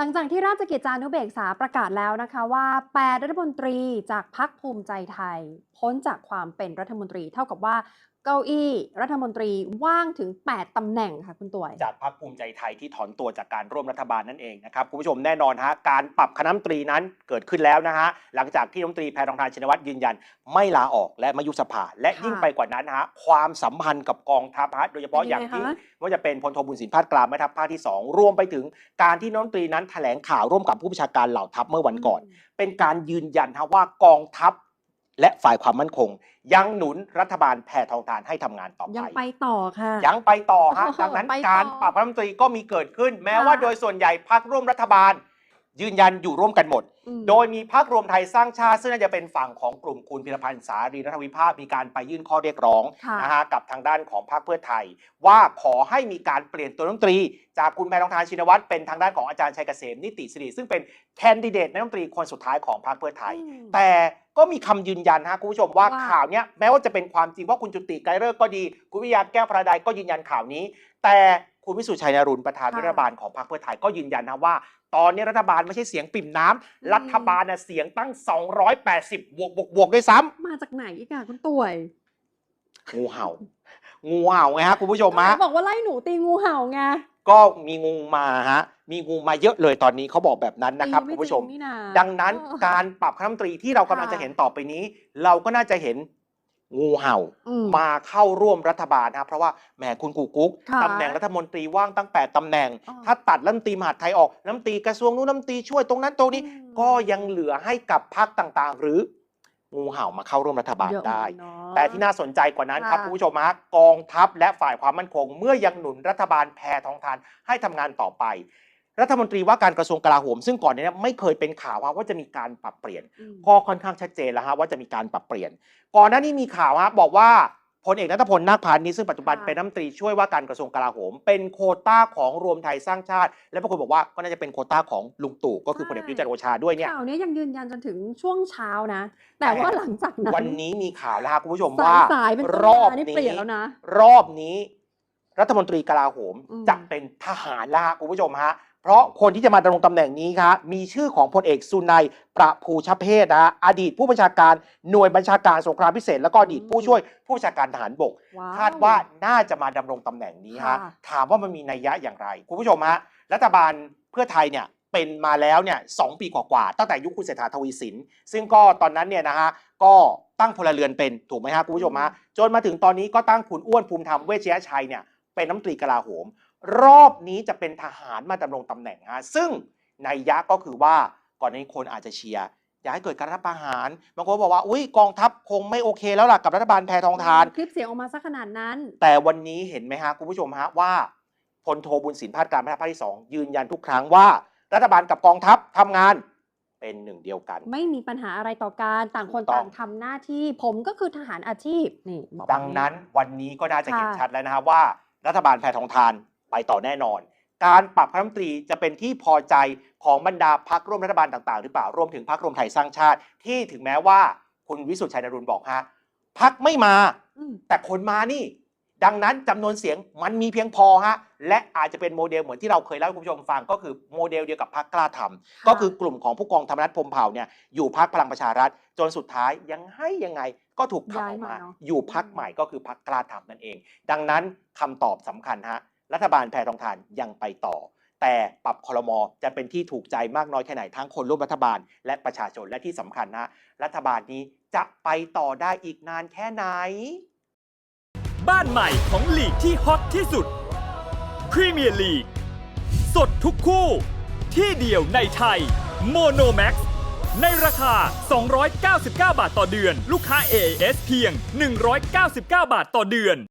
หลังจากที่ราชกิจจานุเบกษาประกาศแล้วนะคะว่า 8 รัฐมนตรีจากพรรคภูมิใจไทย พ้นจากความเป็นรัฐมนตรี เท่ากับว่าเก้าอี้รัฐมนตรีว่างถึง 8ตำแหน่งค่ะคุณต่วยจากพรรคภูมิใจไทยที่ถอนตัวจากการร่วมรัฐบาลนั่นเองนะครับคุณผู้ชมแน่นอนฮะการปรับคณะรัฐมนตรีนั้นเกิดขึ้นแล้วนะฮะหลังจากที่รัฐมนตรีแพทองทานชินวัตรยืนยัน ไม่ลาออกและไม่ยุบสภาและค่ะยิ่งไปกว่านั้นนะฮะความสัมพันธ์กับกองทัพฮะโดยเฉพาะเป็นอยัย่างงไงที่คะว่าจะเป็นพลโทบุญสินพาดกลางแม่ทัพภาคที่ 2 รวมไปถึงการที่รัฐมนตรีนั้นแถลงข่าวร่วมกับผู้บัญชาการเหล่าทัพเมื่อวันก่อน เป็นการยืนยันฮะว่ากองทัพ และฝ่ายความมั่นคง ยังหนุนรัฐบาลแพทองทานให้ทำงานต่อไป ยังไปต่อค่ะ ยังไปต่อฮะโอ้โหดังนั้นไปต่อการปรับรัฐมนตรีก็มีเกิดขึ้น แม้ค่ะว่าโดยส่วนใหญ่พักร่วมรัฐบาล ยืนยันอยู่ร่วมกันหมด อืม โดยมีพักรวมไทยสร้างชาติ ซึ่งน่าจะเป็นฝั่งของกลุ่มคุณพิรพันธ์สารีรัฐวิภาคมีการไปยื่นข้อเรียกร้องค่ะ นะฮะกับทางด้านของพรรคเพื่อไทย ว่าขอให้มีการเปลี่ยนตัวรัฐมนตรี จากคุณแพทองทานชินวัตรเป็นทางด้านของอาจารย์ชัยเกษมนิติสิริซึ่งเป็นแคนดิเดตนายกรัฐมนตรีคนสุดท้ายของพรรคเพื่อไทย อืม แต่ ก็มีคำยืนยันฮะคุณผู้ชมว่าว่าข่าวเนี้ยแม้ว่าจะเป็นความจริงเพราะคุณจุติไกรเลิกษ์ก็ดี คุณวิทยาแก้วพระใดก็ยืนยันข่าวนี้ แต่คุณวิสุทธิ์ชัยนรุณประธานค่ะรัฐบาลของพรรคเพื่อไทยก็ยืนยันนะว่า ตอนนี้รัฐบาลไม่ใช่เสียงปิ่มน้ำอืมรัฐบาลน่ะเสียงตั้ง 280บวกบวกบวกด้วยซ้ำมาจากไหนอีกอะคุณต่วยงูเห่า งูเห่าไงฮะคุณผู้ชมฮะบอกว่าไล่หนูตีงูเห่าไง ก็มีงูมาฮะมีงูมาเยอะเลยตอนนี้เขาบอกแบบนั้นนะครับตีคุณผู้ชมไจริงนี่นาดังนั้นเออการปรับคณะรัฐมนตรีที่เรากำลังค่ะจะเห็นต่อไปนี้ เราก็น่าจะเห็นงูเห่า อืม มาเข้าร่วมรัฐบาลนะครับเพราะว่าแหมคุณกูกุ๊กค่ะตำแหน่งรัฐมนตรีว่างตั้ง 8ตำแหน่ง อ๋อถ้าตัดรัฐมนตรีมหาดไทยออกรัฐมนตรีกระทรวงนู้นรัฐมนตรีช่วยตรงนั้นตรงนี้ อืม ก็ยังเหลือให้กับพรรคต่างๆ หรือ งูเห่ามาเข้าร่วมรัฐบาลเยอะได้เหมือนกันเนาะแต่ที่น่าสนใจกว่านั้นครับค่ะคุณผู้ชมฮะกองทัพและฝ่ายความมั่นคง เมื่อยังหนุนรัฐบาลแพทองทานให้ทำงานต่อไป รัฐมนตรีว่าการกระทรวงกลาโหม ซึ่งก่อนหนานี้ไม่เคยเป็นข่าวว่าจะมีการปรับเปลี่ยนอืมก็ค่อนข้างชัดเจนแล้วฮะว่าจะมีการปรับเปลี่ยน ก่อนหน้านี้มีข่าวฮะบอกว่า พลเอกนัทพลนาคพานิชย์ซึ่งปัจจุบันค่ะเป็นรัฐมนตรีช่วยว่าการกระทรวงกลาโหม เป็นโควต้าของรวมไทยสร้างชาติ และบางคนบอกว่าก็น่าจะเป็นโควต้าของลุงตู่ก็คือพลเอกประยุทธ์จันทร์โอชาด้วยเนี่ยข่าวนี้ยังยืนยันจนถึงช่วงเช้านะ แต่ว่าหลังจากนั้นวันนี้มีข่าวแล้วฮะคุณผู้ชมสาว่ายสายเป็นรอบนี่นี้เปลี่ยนแล้วนะรอบนี้ รัฐมนตรีกลาโหมอืมจะเป็นทหารแล้วฮะคุณผู้ชมฮะ เพราะคนที่จะมาดำรงตำแหน่งนี้ครับมีชื่อของพลเอกสุนัยประภูชเพศนะฮะอดีตผู้บัญชาการหน่วยบัญชาการสงครามพิเศษ แล้วก็อดีตผู้ช่วยผู้บัญชาการทหารบก ว้าว คาดว่าน่าจะมาดำรงตำแหน่งนี้ฮะค่ะ ถามว่ามันมีนัยยะอย่างไร คุณผู้ชมฮะรัฐบาลเพื่อไทยเนี่ยเป็นมาแล้วเนี่ยสองปีกว่าๆตั้งแต่ยุคคุณเศรษฐาทวีสิน ซึ่งก็ตอนนั้นเนี่ยนะฮะก็ตั้งพลเรือนเป็นถูกไหมฮะคุณผู้ชมฮะจนมาถึงตอนนี้ก็ตั้งคุณอ้วนภูมิธรรมเวชยชัยเนี่ยเป็นน้ำตรีกลาโหม รอบนี้จะเป็นทหารมาดำรงตำแหน่งฮะซึ่งนัยยะก็คือว่าก่อนหนานี้คนอาจจะเชียร์อยากให้เกิดการรัฐประหารบางคนบอกว่าอุ้ยกองทัพคงไม่โอเคแล้วล่ะกับรัฐบาลแพทองทาน คลิปเสียงออกมาสักขนาดนั้น แต่วันนี้เห็นไหมฮะคุณผู้ชมฮะว่าพลโทบุญสินพาดการแม่ทัพภาคที่สองยืนยันทุกครั้งว่า รัฐบาลกับกองทัพทำงานเป็นหนึ่งเดียวกัน ไม่มีปัญหาอะไรต่อการต่างคนถูกต้ต่าองงทำหน้าที่ผมก็คือทหารอาชีพนี่บอกแบบดังนั้นวันนี้ก็น่าจะเห็นค่ะชัดแล้วนะฮะว่า รัฐบาลแพทองทาน ไปต่อแน่นอน การปรับคณะรัฐมนตรีจะเป็นที่พอใจของบรรดาพักร่วมรัฐบาลต่างๆ หรือเปล่ารวมถึงพักรวมไทยสร้างชาติ ที่ถึงแม้ว่าคุณวิสุทธิ์ชัยนรุณบอกฮะพักไม่มาอืมแต่คนมานี่ ดังนั้นจำนวนเสียงมันมีเพียงพอฮะและอาจจะเป็นโมเดลเหมือนที่เราเคยเล่าให้คุณผู้ชมฟังก็คือโมเดลเดียวกับพรรคกล้าทำก็คือกลุ่มของผู้กองธรรมนัฐพรหมเผ่าเนี่ยอยู่พรรคพลังประชารัฐ จนสุดท้ายยังให้ยังไงก็ถูกขับออกมาย้ายมาเนอะอยู่พรรคใหม่ก็คือพรรคกล้าทำนั่นเอง ดังนั้นคำตอบสำคัญฮะ รัฐบาลแพทองทานยังไปต่อ แต่ปรับคลมจะเป็นที่ถูกใจมากน้อยแค่ไหนทั้งคนร่วมรัฐบาล และประชาชนและที่สำคัญนะ รัฐบาลนี้จะไปต่อได้อีกนานแค่ไหน บ้านใหม่ของลีกที่ฮอตที่สุดพรีเมียร์ลีกสดทุกคู่ ที่เดียวในไทยโมโนแม็กในราคา 299 บาทต่อเดือน ลูกค้า AIS เพียง 199 บาทต่อเดือน